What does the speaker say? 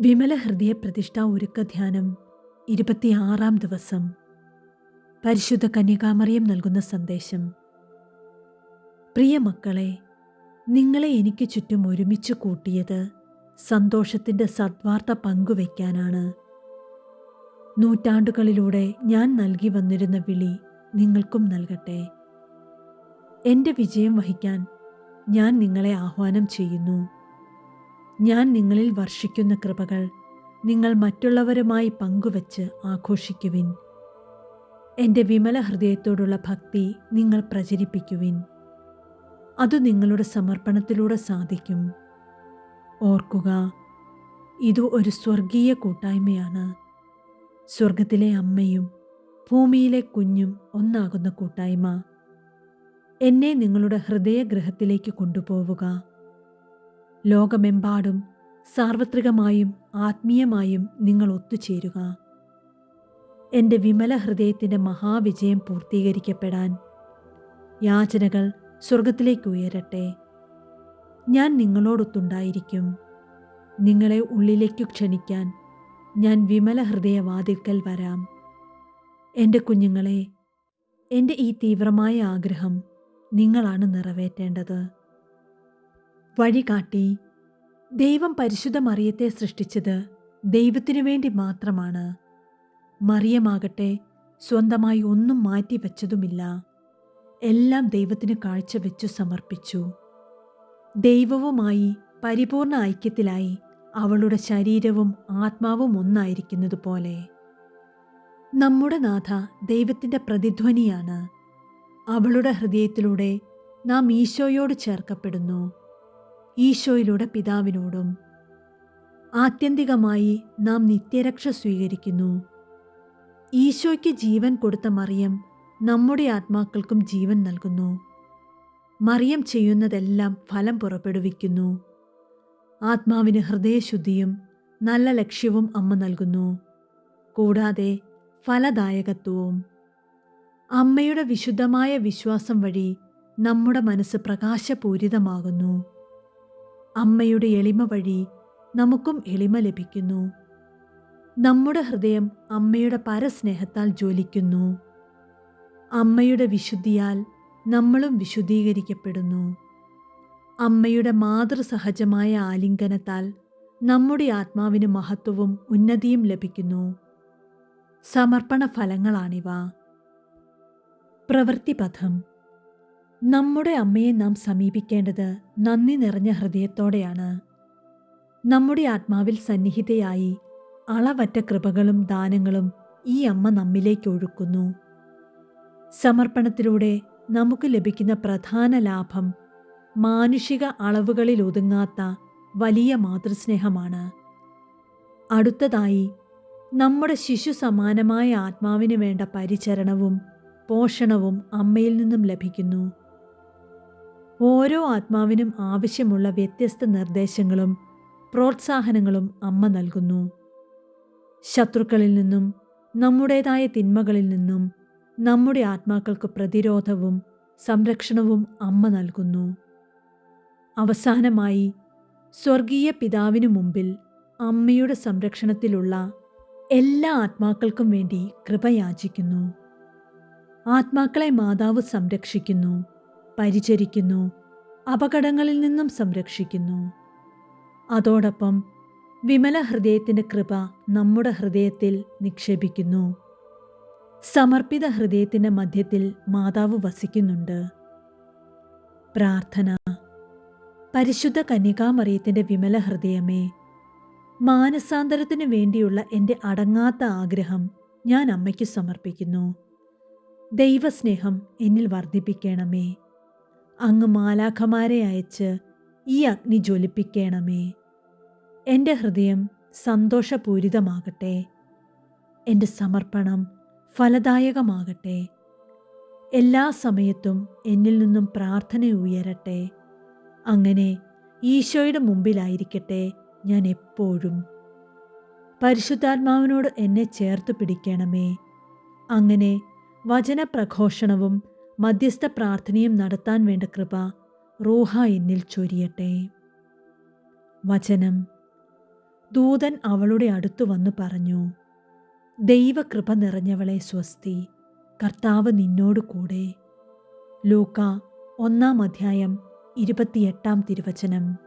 വിമല ഹൃദയ പ്രതിഷ്ഠ ഒരുക്ക ധ്യാനം ഇരുപത്തിയാറാം ദിവസം. പരിശുദ്ധ കന്യകാമറിയം നൽകുന്ന സന്ദേശം. പ്രിയ മക്കളെ നിങ്ങളെ എനിക്ക് ചുറ്റും ഒരുമിച്ച് കൂട്ടിയത് സന്തോഷത്തിന്റെ സദ്വാർത്ത പങ്കുവയ്ക്കാനാണ്. നൂറ്റാണ്ടുകളിലൂടെ ഞാൻ നൽകി വന്നിരുന്ന വിളി നിങ്ങൾക്കും നൽകട്ടെ. എന്റെ വിജയം വഹിക്കാൻ ഞാൻ നിങ്ങളെ ആഹ്വാനം ചെയ്യുന്നു. ഞാൻ നിങ്ങളിൽ വർഷിക്കുന്ന കൃപകൾ നിങ്ങൾ മറ്റുള്ളവരുമായി പങ്കുവച്ച് ആഘോഷിക്കുവിൻ. എന്റെ വിമല ഹൃദയത്തോടുള്ള ഭക്തി നിങ്ങൾ പ്രചരിപ്പിക്കുവിൻ. അത് നിങ്ങളുടെ സമർപ്പണത്തിലൂടെ സാധിക്കും. ഓർക്കുക ഇത് ഒരു സ്വർഗീയ കൂട്ടായ്മയാണ്. സ്വർഗത്തിലെ അമ്മയും ഭൂമിയിലെ കുഞ്ഞും ഒന്നാകുന്ന കൂട്ടായ്മ. എന്നെ നിങ്ങളുടെ ഹൃദയഗ്രഹത്തിലേക്ക് കൊണ്ടുപോവുക. ലോകമെമ്പാടും സാർവത്രികമായും ആത്മീയമായും നിങ്ങൾ ഒത്തുചേരുക. എന്റെ വിമല ഹൃദയത്തിന്റെ മഹാവിജയം പൂർത്തീകരിക്കപ്പെടാൻ യാചനകൾ സ്വർഗത്തിലേക്ക് ഉയരട്ടെ. ഞാൻ നിങ്ങളോടൊത്തുണ്ടായിരിക്കും. നിങ്ങളെ ഉള്ളിലേക്കു ക്ഷണിക്കാൻ ഞാൻ വിമല ഹൃദയവാതിൽക്കൽ വരാം. എന്റെ കുഞ്ഞുങ്ങളെ എന്റെ ഈ തീവ്രമായ ആഗ്രഹം നിങ്ങളാണ് നിറവേറ്റേണ്ടത്. വഴികാട്ടി ദൈവം പരിശുദ്ധ മറിയത്തെ സൃഷ്ടിച്ചത് ദൈവത്തിനു വേണ്ടി മാത്രമാണ്. മറിയമാകട്ടെ സ്വന്തമായി ഒന്നും മാറ്റിവെച്ചതുമില്ല എല്ലാം ദൈവത്തിന് കാഴ്ചവെച്ചു സമർപ്പിച്ചു. ദൈവവുമായി പരിപൂർണ ഐക്യത്തിലായി അവളുടെ ശരീരവും ആത്മാവും ഒന്നായിരിക്കുന്നത് പോലെ നമ്മുടെ നാഥ ദൈവത്തിന്റെ പ്രതിധ്വനിയാണ്. അവളുടെ ഹൃദയത്തിലൂടെ നാം ഈശോയോട് ചേർക്കപ്പെടുന്നു. ഈശോയിലൂടെ പിതാവിനോടും ആത്യന്തികമായി നാം നിത്യരക്ഷ സ്വീകരിക്കുന്നു. ഈശോയ്ക്ക് ജീവൻ കൊടുത്ത മറിയം നമ്മുടെ ആത്മാക്കൾക്കും ജീവൻ നൽകുന്നു. മറിയം ചെയ്യുന്നതെല്ലാം ഫലം പുറപ്പെടുവിക്കുന്നു. ആത്മാവിന് ഹൃദയശുദ്ധിയും നല്ല ലക്ഷ്യവും അമ്മ നൽകുന്നു. കൂടാതെ ഫലദായകത്വവും. അമ്മയുടെ വിശുദ്ധമായ വിശ്വാസം വഴി നമ്മുടെ മനസ്സ് പ്രകാശപൂരിതമാകുന്നു. അമ്മയുടെ എളിമ വഴി നമുക്കും എളിമ ലഭിക്കുന്നു. നമ്മുടെ ഹൃദയം അമ്മയുടെ പരസ്നേഹത്താൽ ജ്വലിക്കുന്നു. അമ്മയുടെ വിശുദ്ധിയാൽ നമ്മളും വിശുദ്ധീകരിക്കപ്പെടുന്നു. അമ്മയുടെ മാതൃസഹജമായ ആലിംഗനത്താൽ നമ്മുടെ ആത്മാവിന് മഹത്വവും ഉന്നതിയും ലഭിക്കുന്നു. സമർപ്പണ ഫലങ്ങളാണിവ പ്രവൃത്തിപഥം. നമ്മുടെ അമ്മയെ നാം സമീപിക്കേണ്ടത് നന്ദി നിറഞ്ഞ ഹൃദയത്തോടെയാണ്. നമ്മുടെ ആത്മാവിൽ സന്നിഹിതയായി അളവറ്റ കൃപകളും ദാനങ്ങളും ഈ അമ്മ നമ്മിലേക്ക് ഒഴുക്കുന്നു. സമർപ്പണത്തിലൂടെ നമുക്ക് ലഭിക്കുന്ന പ്രധാന ലാഭം മാനുഷിക അളവുകളിൽ ഒതുങ്ങാത്ത വലിയ മാതൃസ്നേഹമാണ്. അടുത്തതായി നമ്മുടെ ശിശു സമാനമായ ആത്മാവിന് വേണ്ട പരിചരണവും പോഷണവും അമ്മയിൽ നിന്നും ലഭിക്കുന്നു. ഓരോ ആത്മാവിനും ആവശ്യമുള്ള വ്യത്യസ്ത നിർദ്ദേശങ്ങളും പ്രോത്സാഹനങ്ങളും അമ്മ നൽകുന്നു. ശത്രുക്കളിൽ നിന്നും നമ്മുടേതായ തിന്മകളിൽ നിന്നും നമ്മുടെ ആത്മാക്കൾക്ക് പ്രതിരോധവും സംരക്ഷണവും അമ്മ നൽകുന്നു. അവസാനമായി സ്വർഗീയ പിതാവിനു മുമ്പിൽ അമ്മയുടെ സംരക്ഷണത്തിലുള്ള എല്ലാ ആത്മാക്കൾക്കും വേണ്ടി കൃപയാചിക്കുന്നു. ആത്മാക്കളെ മാതാവ് സംരക്ഷിക്കുന്നു. പരിചരിക്കുന്നു അപകടങ്ങളിൽ നിന്നും സംരക്ഷിക്കുന്നു. അതോടൊപ്പം വിമല ഹൃദയത്തിന്റെ കൃപ നമ്മുടെ ഹൃദയത്തിൽ നിക്ഷേപിക്കുന്നു. സമർപ്പിത ഹൃദയത്തിന്റെ മധ്യത്തിൽ മാതാവ് വസിക്കുന്നുണ്ട്. പ്രാർത്ഥന. പരിശുദ്ധ കന്യകാമറിയത്തിന്റെ വിമല ഹൃദയമേ മാനസാന്തരത്തിനു വേണ്ടിയുള്ള എന്റെ അടങ്ങാത്ത ആഗ്രഹം ഞാൻ അമ്മയ്ക്ക് സമർപ്പിക്കുന്നു. ദൈവസ്നേഹം എന്നിൽ വർദ്ധിപ്പിക്കണമേ. അങ്ങ് മാലാഖമാരെ അയച്ച് ഈ അഗ്നി ജ്വലിപ്പിക്കണമേ. എന്റെ ഹൃദയം സന്തോഷപൂരിതമാകട്ടെ. എന്റെ സമർപ്പണം ഫലദായകമാകട്ടെ. എല്ലാ സമയത്തും എന്നിൽ നിന്നും പ്രാർത്ഥന ഉയരട്ടെ. അങ്ങനെ ഈശോയുടെ മുമ്പിലായിരിക്കട്ടെ ഞാൻ എപ്പോഴും. പരിശുദ്ധാത്മാവിനോട് എന്നെ ചേർത്ത് പിടിക്കണമേ. അങ്ങനെ വചനപ്രഘോഷണവും മധ്യസ്ഥ പ്രാർത്ഥനയും നടത്താൻ വേണ്ട കൃപ റൂഹ എന്നിൽ ചൊരിയട്ടെ. വചനം. ദൂതൻ അവളുടെ അടുത്തു വന്നു പറഞ്ഞു ദൈവകൃപ നിറഞ്ഞവളെ സ്വസ്തി കർത്താവ് നിന്നോടു കൂടെ. ലൂക്ക ഒന്നാം അധ്യായം ഇരുപത്തിയെട്ടാം തിരുവചനം.